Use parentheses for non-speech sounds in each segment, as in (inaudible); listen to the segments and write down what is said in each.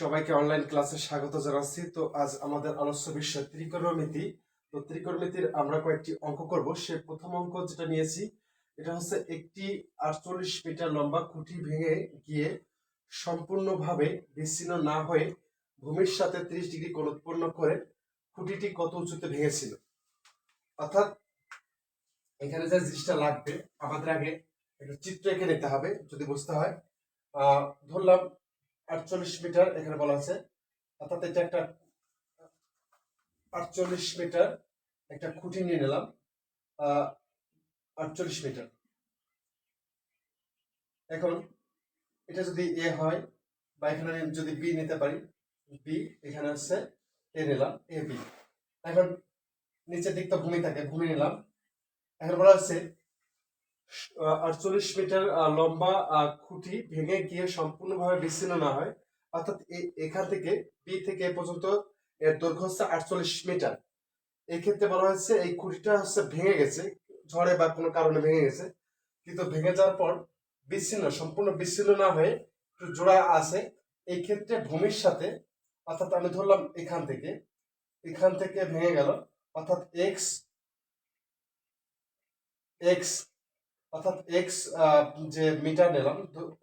সবাইকে অনলাইন ক্লাসে স্বাগত জানাচ্ছি। তো আজ আমাদের আলোচ্য বিষয় ত্রিকোণমিতি। তো ত্রিকোণমিতির আমরা কয়েকটি অঙ্ক করব। সে প্রথম অঙ্ক যেটা নিয়েছি, এটা হচ্ছে একটি আটচল্লিশ মিটার লম্বা খুঁটি ভেঙে গিয়ে সম্পূর্ণভাবে বিচ্ছিন্ন না হয়ে ভূমির সাথে ত্রিশ ডিগ্রি কোণ উৎপন্ন করে খুঁটিটি কত উঁচুতে ভেঙেছিল? অর্থাৎ এখানে যে জিনিসটা লাগবে, আমাদের আগে একটা চিত্র এঁকে নিতে হবে, যদি বুঝতে হয়। ধরলাম আটচল্লিশ মিটার এখানে বলা আছে। অর্থাৎ এটা একটা আটচল্লিশ মিটার একটা খুঁটি নিয়ে নিলাম। আটচল্লিশ মিটার। এখন এটা যদি এ হয়, বা এখানে যদি বি নিতে পারি, বি এখানে হচ্ছে এ নিলাম, এ বি। এখন নিচের দিকটা ভূমি থাকে, ভূমি নিলাম। এখন বলা হচ্ছে আটচল্লিশ মিটার লম্বা খুঁটি ভেঙে গিয়ে সম্পূর্ণভাবে বিচ্ছিন্ন না হয়। অর্থাৎ এখান থেকে বি থেকে এ পর্যন্ত এর দৈর্ঘ্য হচ্ছে আটচল্লিশ মিটার। এই ক্ষেত্রে বলা হয়েছে এই খুঁটিটা হচ্ছে ভেঙে গেছে, ঝড়ে বা কোনো কারণে ভেঙে গেছে। কিন্তু ভেঙে যাওয়ার পর বিচ্ছিন্ন, সম্পূর্ণ বিচ্ছিন্ন না হয়ে একটু জোড়া আছে। এই ক্ষেত্রে ভূমির সাথে, অর্থাৎ আমি ধরলাম এখান থেকে এখান থেকে ভেঙে গেল। অর্থাৎ এক্স এক্স অর্থাৎ এক্স যে মিটার নিলাম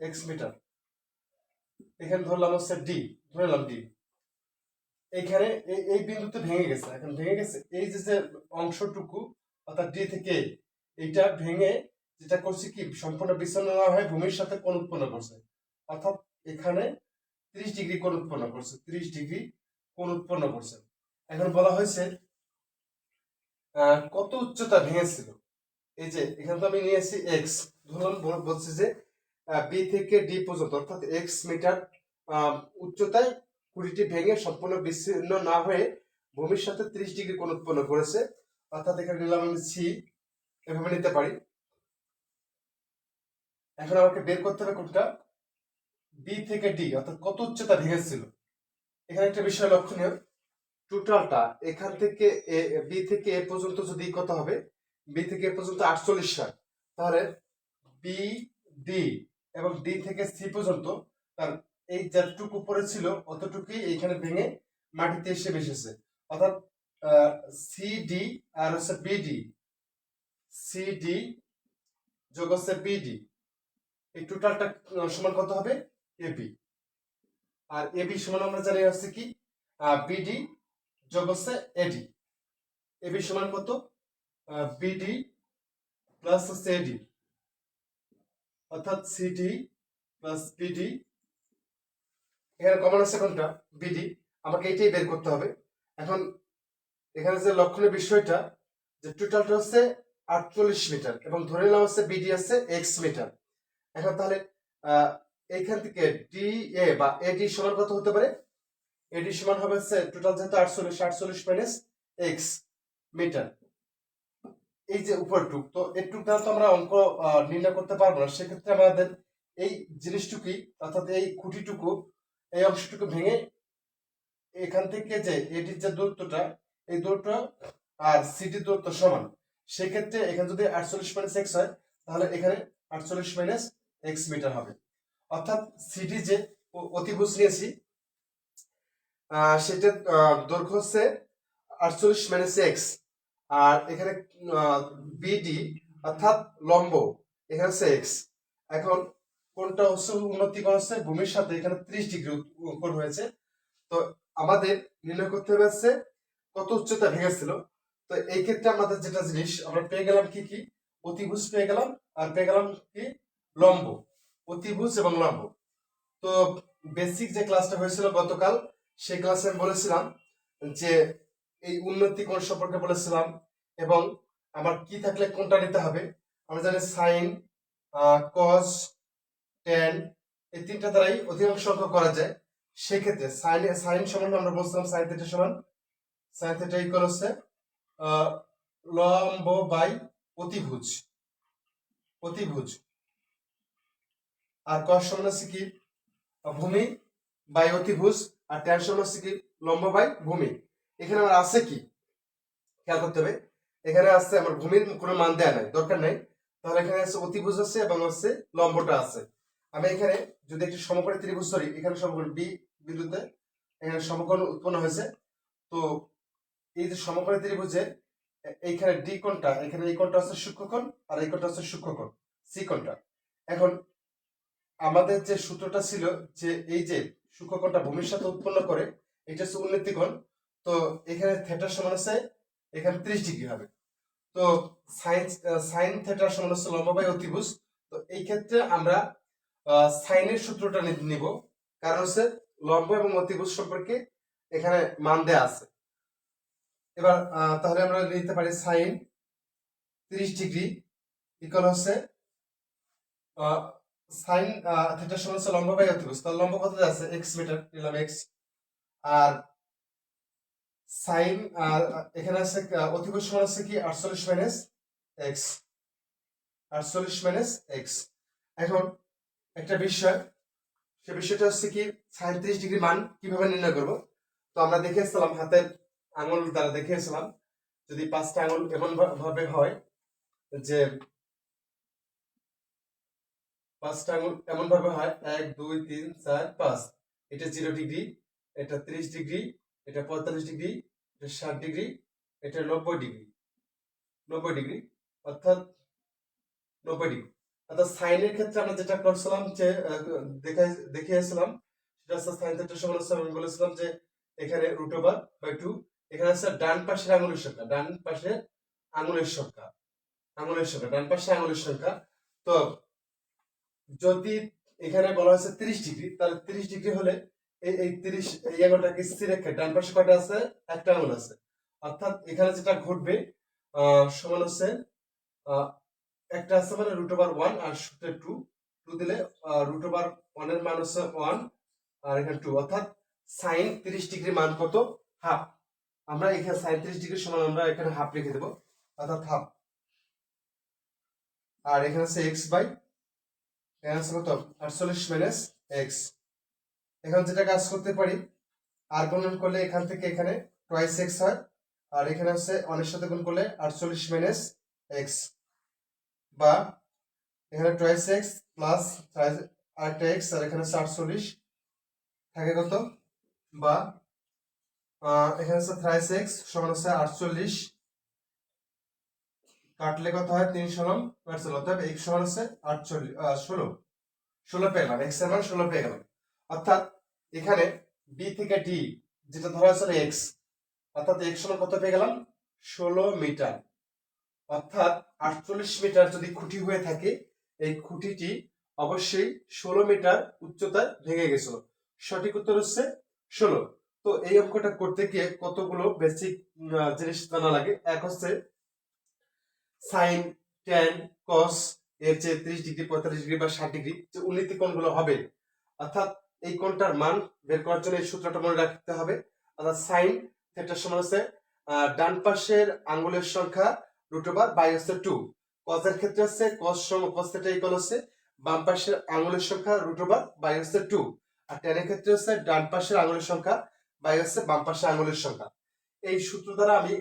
এক্স মিটার এখানে ধরলাম হচ্ছে ডি ধরে নিলাম ডি এইখানে এই বিন্দুতে ভেঙে গেছে। এখন ভেঙে গেছে এই যে যে অংশটুকু, অর্থাৎ ডি থেকে এইটা ভেঙে যেটা করছে কি, সম্পূর্ণ বিচ্ছিন্ন না হয়ে ভূমির সাথে কোণ উৎপন্ন করছে। অর্থাৎ এখানে ত্রিশ ডিগ্রি কোণ উৎপন্ন করছে, ত্রিশ ডিগ্রি কোণ উৎপন্ন করছে। এখন বলা হয়েছে কত উচ্চতা ভেঙেছিল? এই যে, এখানে তো আমি নিয়ে নিয়েছি এক্স ধরুন বলছি যে বি থেকে ডি পর্যন্ত, অর্থাৎ এক্স মিটার উচ্চতায় কুড়িটি ভেঙে সম্পূর্ণ বিচ্ছিন্ন না হয়ে ভূমির সাথে ত্রিশ ডিগ্রি কোণ উৎপন্ন করেছে। অর্থাৎ এখানে নিলাম আমি সি এভাবে নিতে পারি। এখন আমাকে বের করতে হবে কোনটা? বি থেকে ডি অর্থাৎ কত উচ্চতা ভেঙেছিল? এখানে একটা বিষয় লক্ষণীয়। টোটালটা এখান থেকে বি থেকে এ পর্যন্ত যদি কত হবে? বি থেকে এ পর্যন্ত আটচল্লিশ হয় তাহলে বি ডি এবং ডি থেকে সি পর্যন্ত তার এই যতটুকু উপরে ছিল অতটুকুই এইখানে ভেঙে মাটিতে এসে মিশেছে অর্থাৎ সি ডি আর হচ্ছে বিডি সি ডি যোগ হচ্ছে বিডি এই টোটালটা সমান কত হবে? এবি আর এবি সমান আমরা জানি হচ্ছে কি? বিডি যোগ হচ্ছে এডি এবি সমান কত? বিডি প্লাস হচ্ছে এডি অর্থাৎ সিডি প্লাস বিডি এখানে কমন আছে কোনটা? বিডি আমাকে এইটাই বের করতে হবে। এখন এখানে যে লক্ষণীয় বিষয়টা যে টোটালটা হচ্ছে আটচল্লিশ মিটার এবং ধরে নিলাম হচ্ছে বিডি আছে এক্স মিটার। এখন তাহলে আহ, এইখান থেকে ডি এ বা এডি সমান কত হতে পারে? এডি সমান হবে হচ্ছে টোটাল যেহেতু আটচল্লিশ আটচল্লিশ মাইনাস এক্স মিটার। এই যে উপরটুক, তো এটুক দ্বারা তো আমরা অঙ্ক নির্ণয় করতে পারব না। সেক্ষেত্রে আমাদের এই জিনিসটুকুই, অর্থাৎ এই খুঁটিটুকু, এই অংশটুকু ভেঙে এখান থেকে যে এটির যে দূরত্বটা, এই দূরত্ব আর সিটির দূরত্ব সমান। সেক্ষেত্রে এখানে যদি আটচল্লিশ মাইনাস এক্স হয়, তাহলে এখানে আটচল্লিশ মাইনাস এক্স মিটার হবে। অর্থাৎ সিটি যে অ- অতিভুজ নিয়েছি সেটার দৈর্ঘ্য হচ্ছে আটচল্লিশ মাইনাস এক্স আর এখানে বিডি অর্থাৎ লম্ব, এখানে হচ্ছে এক্স এখন কোনটা হচ্ছে উন্নতি হচ্ছে? ভূমির সাথে এখানে ত্রিশ ডিগ্রি কোণ হয়েছে। তো আমাদের নির্ণয় করতে হয়েছে কত উচ্চতা ভেঙেছিল। তো এই ক্ষেত্রে আমাদের যেটা জিনিস, আমরা পেয়ে গেলাম কি কি? অতিভুজ পেয়ে গেলাম, আর পেয়ে গেলাম কি? লম্ব। অতিভুজ এবং লম্ব। তো বেসিক যে ক্লাসটা হয়েছিল গতকাল, সেই ক্লাসে আমি বলেছিলাম যে এই উন্নতি কোণ সম্পর্কে বলেছিলাম এবং আমার কি থাকলে কোনটা নিতে হবে আমরা জানি সাইন কস টেন এই তিনটা দ্বারাই অধিকাংশ অঙ্ক করা যায়। সেক্ষেত্রে সাইন সাইন সমান আমরা বলছিলাম সাইন থিটা সমান। সাইন থিটা ইকুয়াল হচ্ছে লম্ব বাই অতিভুজ অতিভুজ। আর কস সমান হচ্ছে কি, ভূমি বাই অতিভুজ, আর ট্যান সমান হচ্ছে কি, লম্ব বাই ভূমি। এখানে আমার আছে কি? খেয়াল করতে হবে। এখানে আছে আমার ভূমির কোনো মান দেয়া নাই, দরকার নাই। তাহলে এখানে আছে অতিভুজ আছে এবং হচ্ছে লম্বটা আছে। আমি এখানে যদি একটি সমকোণী ত্রিভুজ ধরি, এখানে সমকোণ বি বিন্দুতে এখানে সমকোণ উৎপন্ন হয়েছে। তো এই যে সমকোণী ত্রিভুজে এইখানে ডি কোণটা, এখানে এই কোণটা হচ্ছে সূক্ষ্মকোণ আর এই কোণটা হচ্ছে সূক্ষ্মকোণ সি কোণটা। এখন আমাদের যে সূত্রটা ছিল যে এই যে সূক্ষ্মকোণটা ভূমির সাথে উৎপন্ন করে, এটা হচ্ছে উন্নতি কোণ। তো এখানে থেটার সমান আছে এখানে ত্রিশ ডিগ্রি হবে। তো সাইন সাইন থেটার সমান হচ্ছে লম্ব বাই অতিভুজ। তো এই ক্ষেত্রে আমরা সাইনের সূত্রটা নিব। কারণ হচ্ছে লম্ব এবং অতিভুজ সম্পর্কে এখানে মান দেয়া আছে। এবার তাহলে আমরা নিতে পারি সাইন তিরিশ ডিগ্রি ইকুয়াল হচ্ছে সাইন থেটার সমান হচ্ছে লম্ব বাই অতিভুজ। তাহলে লম্ব কত আছে? এক্স মিটার নিলাম এক্স আর সাইন, আর এখানে আছে সমান আছে কি? আটচল্লিশ মাইনাস এক্স আটচল্লিশ মাইনাস এক্স এখন একটা বিষয়, সে বিষয়টা হচ্ছে কি? সাঁত্রিশ ডিগ্রি মান কীভাবে নির্ণয় করব? তো আমরা দেখিয়েছিলাম হাতের আঙুল দ্বারা দেখিয়েছিলাম যদি পাঁচটা আঙুল এমন ভাবে হয় যে পাঁচটা আঙুল এমন ভাবে হয়, এক, দুই, তিন, চার, পাঁচ। এটা জিরো ডিগ্রি, এটা ত্রিশ ডিগ্রি এটা পঁয়তাল্লিশ ডিগ্রি, এটা ষাট ডিগ্রি, এটা নব্বই ডিগ্রি। নব্বই ডিগ্রি, অর্থাৎ নব্বই ডিগ্রি। অর্থাৎ সাইনের ক্ষেত্রে আমরা যেটা করছিলাম যে দেখিয়েছিলাম, সেটা হচ্ছে সাইন থেটার সমান আমি বলেছিলাম যে এখানে রুট ওভার বাই টু এখানে হচ্ছে ডান পাশের আঙুলের সংখ্যা, ডান পাশে আঙুলের সংখ্যা আঙুলের সংখ্যা, ডান পাশে আঙুলের সংখ্যা। তো যদি এখানে বলা হয়েছে তিরিশ ডিগ্রি, তাহলে তিরিশ ডিগ্রি হলে এই তিরিশ, এই আঙুলটাকে স্থির রেখে ডান পাশে কয়টা আছে? একটা আঙুল আছে। অর্থাৎ এখানে যেটা ঘটবে সমান হচ্ছে একটা আছে মানে রুট ওভার ওয়ান আর সূত্রে টু টু দিলে রুট ওভার ওয়ানের মান হচ্ছে ওয়ান আর এখানে টু অর্থাৎ সাইন তিরিশ ডিগ্রি মান কত? হাফ আমরা এখানে সাইন তিরিশ ডিগ্রি সমান আমরা এখানে হাফ লিখে দেবো। অর্থাৎ হাফ আর এখানে আছে এক্স বাই এখানে আছে কত? আটচল্লিশ মাইনাস এক্স এখন যেটা কাজ করতে পারি আর গুণ করলে এখান থেকে এখানে টোয়াইস এক্স হয়, আর এখানে আছে অনেক সাথে গুণ করলে আটচল্লিশ মাইনাস এক্স বা এখানে টোয়াইস এক্স প্লাস আরেকটা এক্স আর এখানে হচ্ছে আটচল্লিশ, থাকে কত? বা এখানে হচ্ছে থ্রাইস এক্স সমান হচ্ছে আটচল্লিশ, কাটলে কত হয়? তিন সলম অর্থাৎ এক্স সমান হচ্ছে আটচল্লিশ ষোলো ষোলো পেয়ে গেলাম এক্সের মান ষোলো পেয়ে গেলাম। অর্থাৎ এখানে বি থেকে ডি যেটা ধরা হচ্ছে এক্স অর্থাৎ এক্স সমান কত পেয়ে গেলাম? ষোলো মিটার। অর্থাৎ আটচল্লিশ মিটার যদি খুঁটি হয়ে থাকে, এই খুঁটিটি অবশ্যই ষোলো মিটার উচ্চতায় ভেঙে গেছিল। সঠিক উত্তর হচ্ছে ষোলো। তো এই অঙ্কটা করতে গিয়ে কতগুলো বেসিক জিনিস জানা লাগে? এক হচ্ছে সাইন ট্যান কস এর যে ত্রিশ ডিগ্রি, পঁয়তাল্লিশ ডিগ্রি বা ষাট ডিগ্রি, যে উন্নতি কোণগুলো হবে। অর্থাৎ এই কোণটার মান বের করার জন্য এই সূত্রটা মনে রাখতে হবে। অর্থাৎ সাইন থেটার সমান হচ্ছে ডান পাশের আঙ্গুলের সংখ্যা রুট ওভার বাই হচ্ছে টু কজের ক্ষেত্রে হচ্ছে কস সম কস থেটা ইকুয়াল হচ্ছে বাম পাশের আঙ্গুলের সংখ্যা রুট ওভার বাই হচ্ছে টু আর টেনের ক্ষেত্রে হচ্ছে ডান পাশের আঙ্গুলের সংখ্যা বাই হচ্ছে বাম পাশের আঙ্গুলের সংখ্যা। এই সূত্র দ্বারা আমি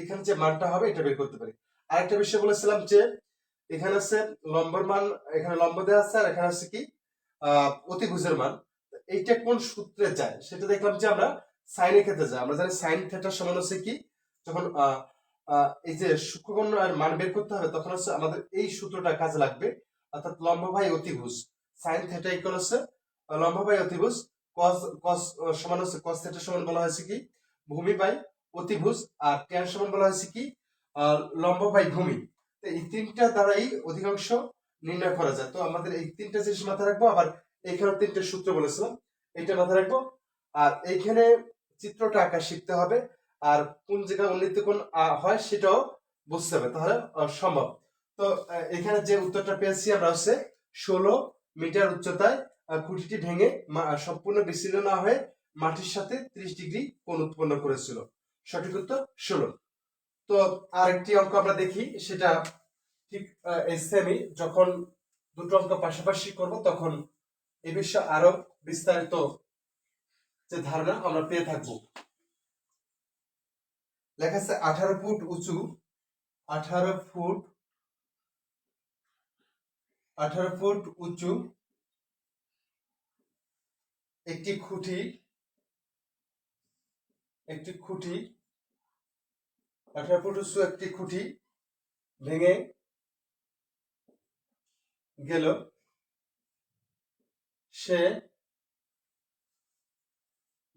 এখানে যে মানটা হবে এটা বের করতে পারি। আরেকটা বিষয় বলেছিলাম যে এখানে আছে লম্বর মান, এখানে লম্ব দেওয়া আছে আর এখানে আছে কি অতিভুজের মান। এইটা কোন সূত্রে যায়? সেটা দেখলাম যে আমরা সাইনের ক্ষেত্রে যায়। আমরা জানি সাইন থেটার সমান হচ্ছে কি? যখন এই যে সূক্ষ্মকোণ আর মান বের করতে হবে তখন হচ্ছে আমাদের এই সূত্রটা কাজে লাগবে। অর্থাৎ লম্ব বাই অতিভুজ। সাইন থেটা ইকুয়াল হচ্ছে আহ, লম্ব বাই অতিভুজ কস কস সমান হচ্ছে কস থেটা সমান বলা হয়েছে কি? ভূমি বাই অতিভুজ। আর ট্যান সমান বলা হয়েছে কি? লম্ব বাই ভূমি। এই তিনটা দ্বারাই অধিকাংশ নির্ণয় করা যায়। তো আমাদের এই তিনটা জিনিস মাথায় রাখব। আবার এইখানে তিনটে সূত্র বলেছিলাম এটা মাথায় রাখব। আর এইখানে চিত্রটা আঁকা শিখতে হবে, আর কোন জায়গায় উন্নতি কোন হয় সেটাও বুঝতে হবে, তাহলে সম্ভব। তো এখানে যে উত্তরটা পেয়েছি আমরা হচ্ছে ষোলো মিটার উচ্চতায় খুঁটিটি ভেঙে সম্পূর্ণ বিচ্ছিন্ন না হয়ে মাটির সাথে ত্রিশ ডিগ্রি কোণ উৎপন্ন করেছিল। সঠিক উত্তর, ষোলো। তো, আরেকটি অঙ্ক আমরা দেখি, সেটা ঠিক এই সেমি যখন দুটো অঙ্ক পাশাপাশি করব, তখন এই বিষয়ে আরও বিস্তারিত যে ধারণা আমরা পেয়ে থাকব। লেখা আছে, আঠারো ফুট উঁচু, আঠারো ফুট আঠারো ফুট উঁচু একটি খুঁটি একটি খুঁটি, আঠারো ফুট উঁচু একটি খুঁটি ভেঙে গেল। সে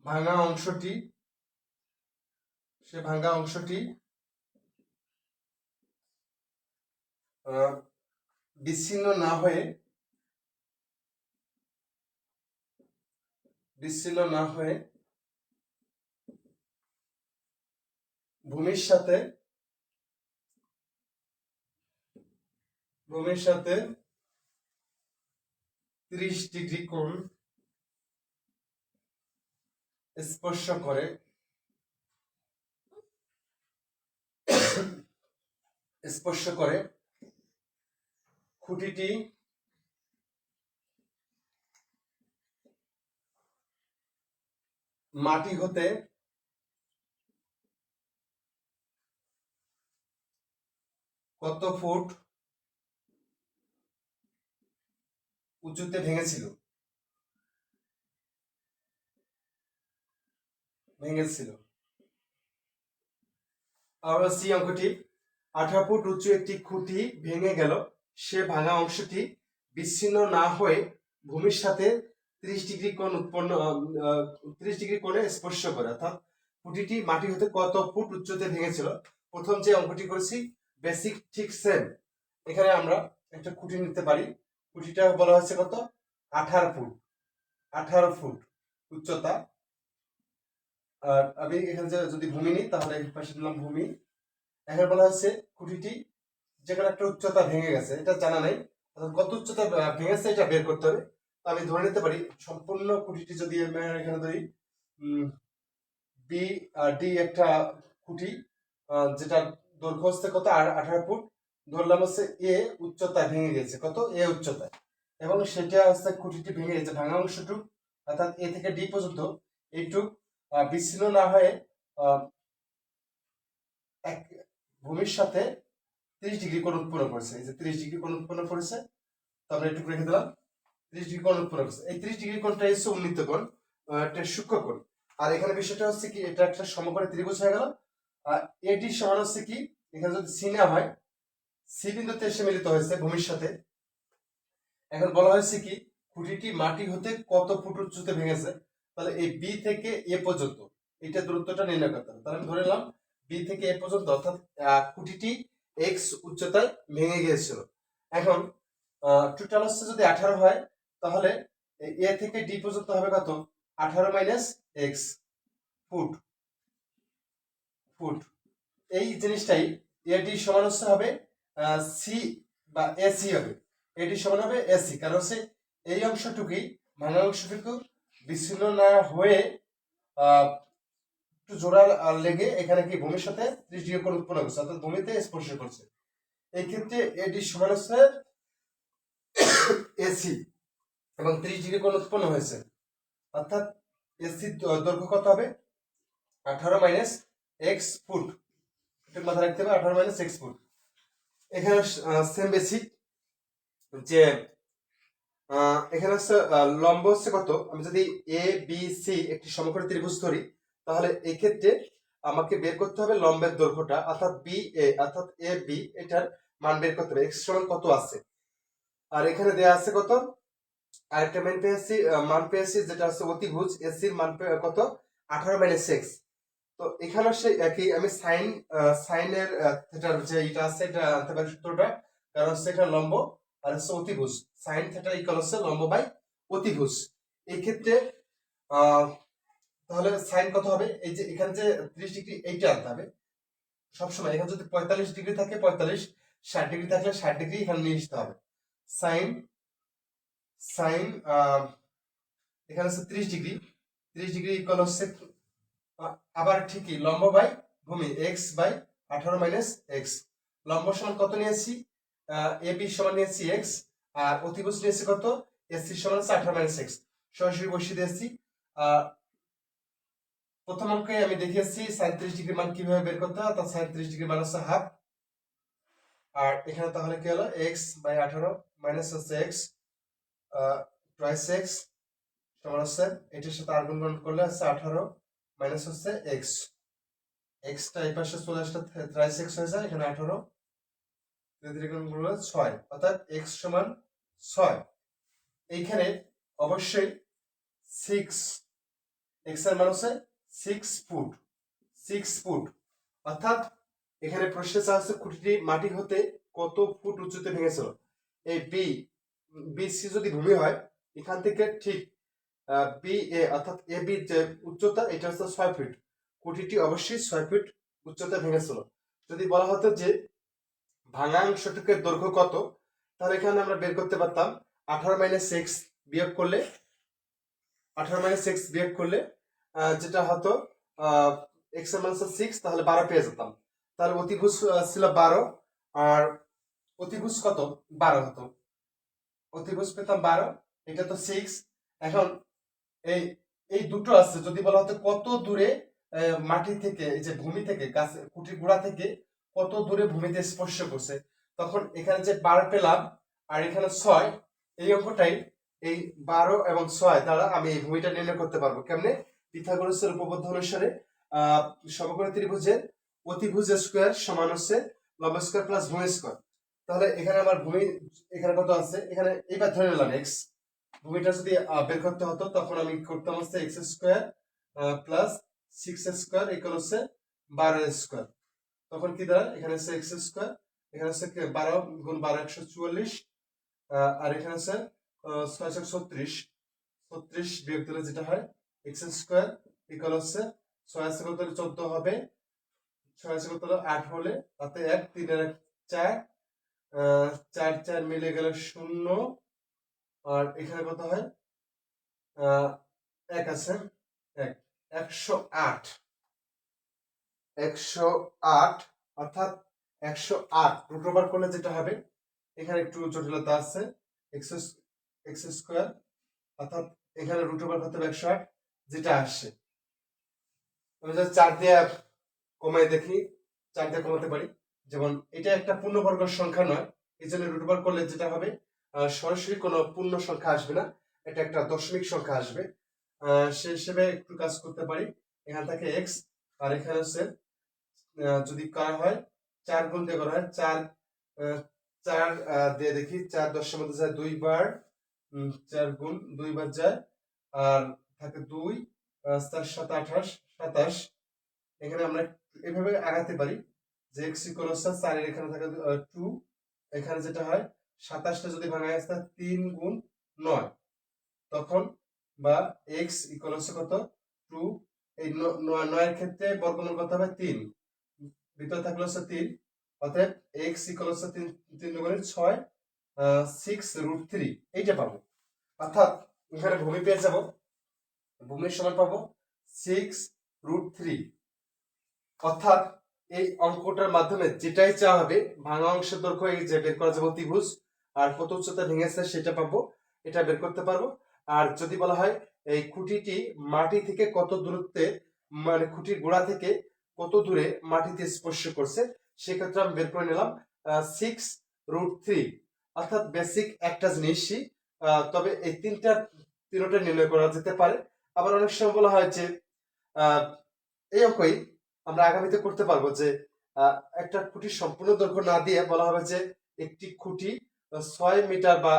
ভাঙা অংশটি, সে ভাঙা অংশটি বিচ্ছিন্ন না হয়ে, বিচ্ছিন্ন না হয়ে ভূমির সাথে ভূমির সাথে ত্রিশ ডিগ্রি কোণ স্পর্শ করে। স্পর্শ করে। খুঁটিটি মাটি হতে কত ফুট? উঁচুতে ভেঙেছিল। ভেঙেছিল। আবার সি অঙ্কটি, আঠারো ফুট উঁচু একটি খুঁটি ভেঙে গেল। সে ভাঙা অংশটি বিচ্ছিন্ন না হয়ে ভূমির সাথে ত্রিশ ডিগ্রি কোণ উৎপন্ন ত্রিশ ডিগ্রি কোণে স্পর্শ করে। অর্থাৎ খুঁটিটি মাটি হতে কত ফুট উচ্চতে ভেঙেছিল? প্রথম যে অঙ্কটি করেছি বেসিক ঠিক সেম এখানে আমরা একটা খুঁটি নিতে পারি। খুঁটিটা বলা হয়েছে কত? আঠারো ফুট। আঠারো ফুট উচ্চতা। আর আমি এখানে যদি ভূমি নিই, তাহলে পাশে দিলাম ভূমি। এখানে বলা হচ্ছে খুঁটিটি যেখানে একটা উচ্চতা ভেঙে গেছে। এটা জানা নেই। কত উচ্চতা ভেঙেছে এটা বের করতে হবে। আমি ধরে নিতে পারি, সম্পূর্ণ খুঁটিটি যদি এখানে ধরি বি আর ডি একটা খুঁটি যেটা দৈর্ঘ্য হচ্ছে কত? আঠারো ফুট। ধরলাম হচ্ছে এ উচ্চতা ভেঙে গেছে। কত? এ উচ্চতায়। এবং সেটা হচ্ছে খুঁটিটি ভেঙে গেছে, ভাঙা অংশটুক। অর্থাৎ এ থেকে ডি পর্যন্ত এইটুক বিচ্ছিন্ন না হয়ে এক ভূমির সাথে ত্রিশ ডিগ্রি কোণ উৎপন্ন করেছে। এই যে ত্রিশ ডিগ্রি কোণ উৎপন্ন করেছে, তো আমরা একটু রেখে দিলাম। ত্রিশ ডিগ্রি কোণ উৎপন্ন করেছে। এই ত্রিশ ডিগ্রি কোণটা হচ্ছে উন্নীত কোণ একটা সূক্ষ্ম কোণ। আর এখানে বিষয়টা হচ্ছে কি, এটা একটা সমকোণী ত্রিভুজ হয়ে গেল। আর এটি সমান হচ্ছে কি, এখানে যদি সি নেওয়া হয় সি বিন্দুতে এসে মিলিত হয়েছে ভূমির সাথে। এখন বলা হয়েছে কি, খুঁটিটি মাটি হতে কত ফুট উচ্চতে ভেঙেছে? তাহলে এই বি থেকে এ পর্যন্ত, এটা দূরত্বটা নির্ণয় করতে হবে। তাহলে আমি ধরে নিলাম বি থেকে এ পর্যন্ত, অর্থাৎ খুঁটিটি এক্স উচ্চতায় ভেঙে গিয়েছিল। এখন টোটাল হচ্ছে যদি আঠারো হয়, তাহলে এ থেকে ডি পর্যন্ত হবে কত? আঠারো মাইনাস এক্স ফুট। ফুট। এই জিনিসটাই এডি সমান হচ্ছে হবে সি বা এসি হবে। এডি সমান হবে এসি কারণ হচ্ছে এই অংশটুকুই ভাঙা অংশটুকু বিচ্ছিন্ন না হয়ে একটু জোড়া লেগে এখানে কি ভূমির সাথে ত্রিশ ডিগ্রি কোণ উৎপন্ন করছে, অর্থাৎ ভূমিতে স্পর্শ করছে। এই ক্ষেত্রে এডি সমান হচ্ছে (coughs) এসি এবং ত্রিশ ডিগ্রি কোণ উৎপন্ন হয়েছে। অর্থাৎ এসি দৈর্ঘ্য কত হবে? আঠারো মাইনাস এক্স ফুট একটু মাথায় রাখতে হবে, আঠারো মাইনাস এক্স ফুট এখানে সেম বেসিক যে এখানে হচ্ছে লম্ব হচ্ছে কত? আমি যদি এ বি সি একটি সমকোণী ত্রিভুজ ধরি, তাহলে এই ক্ষেত্রে আমাকে বের করতে হবে লম্বের দৈর্ঘ্যটা, অর্থাৎ বি এ অর্থাৎ এ বি এটার মান বের করতে হবে। এক্স সমান কত আছে? আর এখানে দেয়া আছে কত? আরেকটা মান পেয়েছি মান পেয়েছি যেটা হচ্ছে অতিভুজ এসির মান কত? আঠারো মাইনাস এক্স তো এখানে সে একই, আমি সাইন সাইনের থেটার যে এটা আছে, এটা আনতে পারি সূত্রটা কারণ হচ্ছে এটা লম্ব, আর হচ্ছে অতিভুজ। সাইন থেটা ইকুয়াল হচ্ছে লম্ব বাই অতিভুজ। এই ক্ষেত্রে তাহলে সাইন কত হবে? এই যে এখানে যে ত্রিশ ডিগ্রি এইটা আনতে হবে। সবসময় এখানে যদি পঁয়তাল্লিশ ডিগ্রি থাকে, পঁয়তাল্লিশ, ষাট ডিগ্রি থাকলে ষাট ডিগ্রি এখানে নিয়ে আসতে হবে। সাইন সাইন এখানে হচ্ছে ত্রিশ ডিগ্রি। ত্রিশ ডিগ্রি ইকুয়াল হচ্ছে আবার ঠিকই লম্ব বাই ভূমি এক্স বাই আঠারো মাইনাস এক্স লম্ব সমান কত নিয়েছি? এ বি সমান নিয়েছি এক্স আর অতিভুজ নিয়েছি কত? এস সমান হচ্ছে আঠারো মাইনাস এক্স সরাসরি বসিয়ে দিয়েছি। প্রথম অঙ্কে আমি দেখিয়েছি সাঁত্রিশ ডিগ্রি মান কীভাবে বের করতে হয় সাঁত্রিশ ডিগ্রি মান হচ্ছে হাফ আর এখানে তাহলে কি হলো? এক্স বাই আঠারো মাইনাস হচ্ছে এক্স টুয়াইস এক্স সমান হচ্ছে, এটির সাথে আর গুণ করলে হচ্ছে আঠারো। মাইনাস হচ্ছে এক্স এক্সটা এই পাশে চলে আসলে থ্রাইস এক্স হয়ে যায়, এখানে আঠারো। ছয়, অর্থাৎ এক্স সমান ছয়। এইখানে অবশ্যই সিক্স এক্সের মান হচ্ছে সিক্স ফুট সিক্স ফুট অর্থাৎ এখানে প্রশ্নে চাওয়া হচ্ছে খুঁটিটি মাটি হতে কত ফুট উঁচুতে ভেঙেছিল? এই বি বি সি যদি ভূমি হয়, এখান থেকে ঠিক বি এ অর্থাৎ এ বি যে উচ্চতা, এটা হচ্ছে ছয় ফিট খুঁটিটি অবশ্যই ছয় ফিট উচ্চতা ভেঙেছিল যদি বলা হতো যে ভাঙা অংশটুকের দৈর্ঘ্য কত, তাহলে এখানে আমরা বের করতে পারতাম আঠারো মাইনাস সিক্স বিয়োগ করলে, আঠারো মাইনাস সিক্স বিয়োগ করলে যেটা হতো এক্সের মান সিক্স তাহলে বারো পেয়ে যেতাম। তাহলে অতিভুজ ছিল বারো, আর অতিভুজ কত? বারো হতো। অতিভুজ পেতাম বারো, এটা তো সিক্স এখন এই এই দুটো আছে। যদি বলা হতো কত দূরে মাটি থেকে, এই যে ভূমি থেকে, গাছ, কুটির গোড়া থেকে কত দূরে ভূমিতে স্পর্শ করছে? তখন এখানে যে বারো পেলাম আর এখানে ছয়, এই অঙ্কটাই এই বারো এবং ছয় দ্বারা আমি এই ভূমিটা নির্ণয় করতে পারব। কেমনে? পিথাগোরাসের উপবদ্ধ অনুসারে আহ সমকোণী ত্রিভুজের অতিভুজ স্কোয়ার সমান হচ্ছে লব স্কোয়ার প্লাস ভূমি স্কোয়ার। তাহলে এখানে আমার ভূমি, এখানে কত আছে? এখানে এইবার ধরে নিলাম এক্স ভূমিটা যদি বের করতে হতো, তখন আমি করতাম হচ্ছে X square plus six square equal হচ্ছে বারো স্কোয়ার তখন কি দাঁড়ায়? এখানে হচ্ছে এক্স স্কোয়ার এখানে হচ্ছে বারো গুণ বারো একশো চুয়াল্লিশ আর এখানে হচ্ছে ছয়শো ছত্রিশ। ছত্রিশ বিয়োগ দিলে যেটা হয় এক্স স্কোয়ার ইকুয়াল হচ্ছে ছয় কত চোদ্দ হবে। ছয় কত আট হলে, তাতে এক, তিনের এক, চার চার চার মিলে গেলে শূন্য। আর এখানে কত হয়? এক আছে, এক। একশো আট। একশো আট, অর্থাৎ একশো আট। রুট ওভার করলে যেটা হবে? এখানে একটু জটিলতা আছে। এক্স এক্স স্কোয়ার, অর্থাৎ এখানে রুট ওভার করতে হবে একশো আট, যেটা আসছে আমি যদি চার দিয়ে কমাই দেখি, চার দিয়ে কমাতে পারি। যেমন এটা একটা পূর্ণবর্গ সংখ্যা নয় এই জন্য রুট ওভার করলে যেটা হবে? সরাসরি কোনো পূর্ণ সংখ্যা আসবে না। এটা একটা দশমিক সংখ্যা আসবে। সে হিসেবে একটু কাজ করতে পারি। এখান থেকে এক্স আর এখানে হচ্ছে যদি করা হয় চার গুণ দিয়ে করা হয় চার চার দিয়ে দেখি চার দশের মধ্যে যায় দুইবার উম, চার গুণ দুইবার যায় আর থাকে দুই চার সাত আঠাশ সাতাশ। এখানে আমরা এভাবে আগাতে পারি যে এক্স ইকুয়াল হচ্ছে চারের এখানে থাকে টু এখানে যেটা হয় সাতাশটা যদি ভাঙা আসতে তিন গুণ নয়। তখন বা এক্স ইকুয়াল হচ্ছে কত? টু এই নয়ের ক্ষেত্রে বর্গমূল কত হবে? তিন। ভিতরে থাকলে হচ্ছে তিন। অতএব এক্স ইকুয়াল হচ্ছে তিন তিন দুগুণের ছয় সিক্স রুট থ্রি এইটা পাবো। অর্থাৎ এখানে ভূমি পেয়ে যাব। ভূমির সমান পাবো সিক্স রুট থ্রি অর্থাৎ এই অঙ্কটার মাধ্যমে যেটাই চাওয়া হবে, ভাঙা অংশের দৈর্ঘ্য এই যে বের করা যাবে অতিভুজ আর কত উচ্চতা ভেঙেছে সেটা পাবো, এটা বের করতে পারব। আর যদি বলা হয় এই খুঁটিটি মাটি থেকে কত দূরত্বে মানে খুঁটির গোড়া থেকে কত দূরে মাটিতে স্পর্শ করছে, সেক্ষেত্রে আমি বের করে নিলাম সিক্স রুট থ্রি অর্থাৎ বেসিক একটা জিনিসই তবে এই তিনটা তিনটা নির্ণয় করা যেতে পারে। আবার অনেক সময় বলা হয় যে এই অঙ্কই আমরা আগামীতে করতে পারব যে একটা খুঁটির সম্পূর্ণ দৈর্ঘ্য না দিয়ে বলা হবে যে একটি খুঁটি ছয় মিটার বা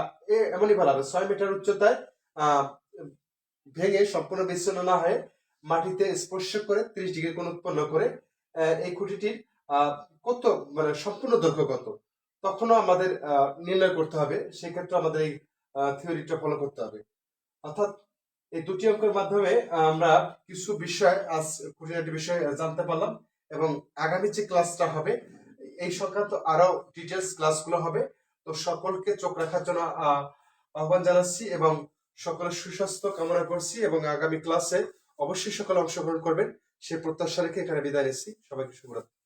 এমনই বলা হবে, ছয় মিটার উচ্চতায় ভেঙে সম্পূর্ণ বিচ্ছিন্ন না হয়ে মাটিতে স্পর্শ করে ত্রিশ ডিগ্রি কোণ উৎপন্ন করে এই খুঁটিটির কত মানে সম্পূর্ণ দৈর্ঘ্য কত? তখনও আমাদের নির্ণয় করতে হবে, সেক্ষেত্রে আমাদের এই থিওরিটা ফলো করতে হবে। অর্থাৎ এই দুটি অঙ্কের মাধ্যমে আমরা কিছু বিষয় আজ খুঁটিনাটি বিষয় জানতে পারলাম এবং আগামী যে ক্লাসটা হবে, এই সংক্রান্ত আরও ডিটেলস ক্লাসগুলো হবে। তো সকলকে চোখ রাখার জন্য আহ, আহ্বান জানাচ্ছি এবং সকলের সুস্বাস্থ্য কামনা করছি এবং আগামী ক্লাসে অবশ্যই সকলে অংশগ্রহণ করবেন। সে প্রত্যাশা রেখে এখানে বিদায় নিচ্ছি। সবাইকে শুভরাত্রি।